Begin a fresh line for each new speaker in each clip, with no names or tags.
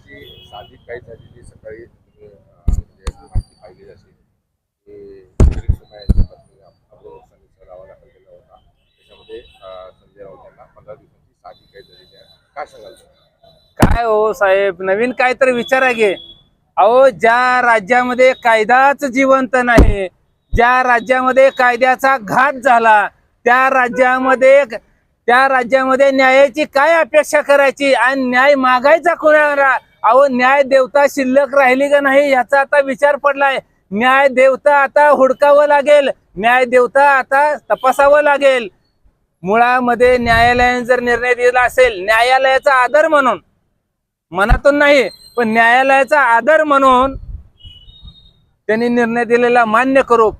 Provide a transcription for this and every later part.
जी सकाळी म्हणजे माहिती पाहिली की पत्नी दावा दाखल केला होता. त्याच्यामध्ये संजय राऊत यांना पंधरा दिवसाची साधी कैद झालेली आहे काय सांगाल
काय हो साहेब नवीन काय तर विचारा घे अहो ज्या राज्यामध्ये कायदाच जिवंत नाही ज्या राज्यामध्ये कायद्याचा घात झाला त्या राज्यामध्ये त्या राज्यामध्ये न्यायाची काय अपेक्षा करायची? आणि न्याय मागायचा कोणाला? अहो न्याय देवता शिल्लक राहिली का नाही याचा आता विचार पडलाय. न्याय देवता आता हुडकावं लागेल. न्याय देवता आता तपासावं लागेल. मुळामध्ये न्यायालयाने जर निर्णय दिला असेल न्यायालयाचा आदर म्हणून मनातून नाही पण न्यायालयाचा आदर म्हणून त्यांनी निर्णय दिलेला मान्य करू.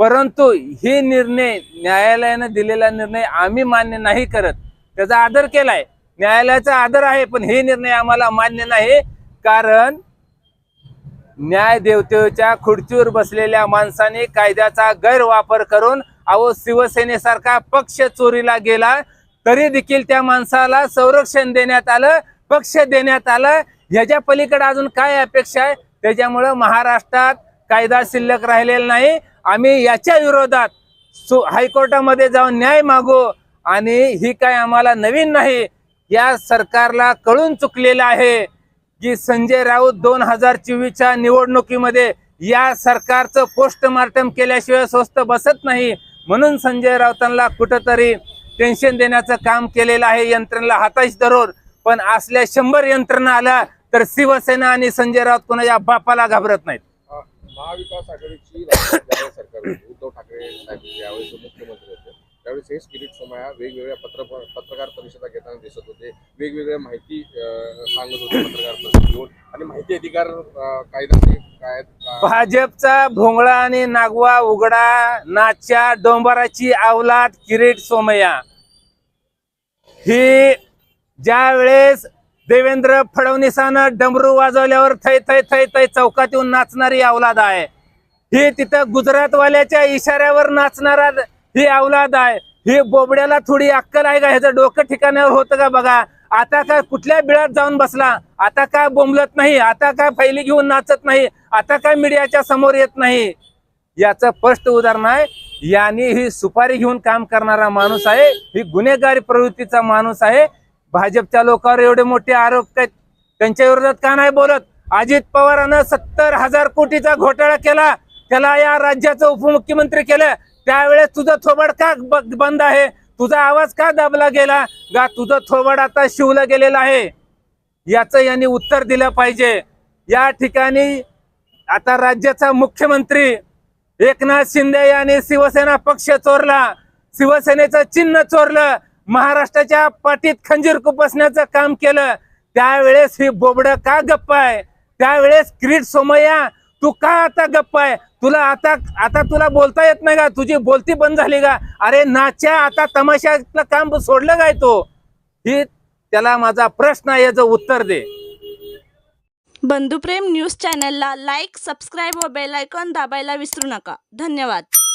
परंतु हे निर्णय न्यायालयानं दिलेला निर्णय आम्ही मान्य नाही करत. त्याचा आदर केलाय. न्यायालयाचा आदर आहे पण हे निर्णय आम्हाला मान्य नाही. कारण न्याय देवतेच्या खुर्चीवर बसलेल्या माणसाने कायद्याचा गैरवापर करून अहो शिवसेनेसारखा पक्ष चोरीला गेला तरी देखील त्या माणसाला संरक्षण देण्यात आलं पक्ष देण्यात आलं. ह्याच्या पलीकडे अजून काय अपेक्षा आहे? त्याच्यामुळं महाराष्ट्रात कायदा शिल्लक राहिलेला नाही. आम्ही याच्या विरोधात सु हायकोर्टामध्ये जाऊन न्याय मागू. आणि ही काय आम्हाला नवीन नाही या सरकारला कळून चुकलेलं आहे की संजय राऊत दोन हजार चोवीसच्या निवडणुकीमध्ये या सरकारचं पोस्टमार्टम केल्याशिवाय स्वस्त बसत नाही. म्हणून संजय राऊतांना कुठंतरी टेन्शन देण्याचं काम केलेलं आहे. यंत्रणेला हाताशी धरून. पण असल्या शंभर यंत्रणा आल्या तर शिवसेना आणि संजय राऊत कोणाच्या बापाला घाबरत नाहीत.
महाविकास आघाडीची सरकार उद्धव ठाकरे साहेब यावेळेस मुख्यमंत्री होते त्यावेळेस हेच किरीट सोमया वेगवेगळ्या पत्र पत्रकार परिषदा घेताना दिसत होते वेगवेगळ्या माहिती सांगत होते पत्रकार परिषद घेऊन. आणि माहिती अधिकार कायदा काय
भाजपचा भोंगळा आणि नागवा उघडा नाच्या डोंबराची अवलाद किरीट सोमया ही ज्या वेळेस देवेंद्र फडणवीसानं डमरू वाजवल्यावर थै थै थै थै चौकात येऊन नाचणारी अवलाद आहे. ही तिथं गुजरातवाल्याच्या इशाऱ्यावर नाचणारा ही अवलाद आहे. ही बोबड्याला थोडी अक्कल आहे का? ह्याचं डोकं ठिकाणावर होतं का बघा? आता काय कुठल्या बिळात जाऊन बसला? आता काय बोंबलत नाही? आता काय फैली घेऊन नाचत नाही? आता काय मीडियाच्या समोर येत नाही? याचं स्पष्ट उदाहरण आहे. यांनी ही सुपारी घेऊन काम करणारा माणूस आहे. ही गुन्हेगारी प्रवृत्तीचा माणूस आहे. भाजपच्या लोकांवर एवढे मोठे आरोप आहेत. त्यांच्या विरोधात का नाही बोलत? अजित पवारानं सत्तर हजार कोटीचा घोटाळा केला. त्याला या राज्याचं उपमुख्यमंत्री केलं. त्यावेळेस तुझं थोबड का ब- बंद आहे? तुझा आवाज का दाबला गेला? गा तुझं थोबड आता शिवलं गेलेलं आहे. याचं यांनी उत्तर दिलं पाहिजे. या ठिकाणी आता राज्याचा मुख्यमंत्री एकनाथ शिंदे यांनी शिवसेना पक्ष चोरला. शिवसेनेचं चिन्ह चोरलं. महाराष्ट्राच्या पाठीत खंजीर कुपसण्याचं काम केलं. त्यावेळेस ही बोबड का गप्प आहे? त्यावेळेस क्रीड सोमय्या तू का आता गप्प आहे? तुला आता आता तुला बोलता येत नाही का? तुझी बोलती बंद झाली का? अरे नाच्या आता तमाशातलं काम सोडलं काय तो? ही त्याला माझा प्रश्न आहे याचं उत्तर दे.
बंधुप्रेम न्यूज चॅनलला लाईक सबस्क्राईब व बेलायकॉन दाबायला विसरू नका. धन्यवाद.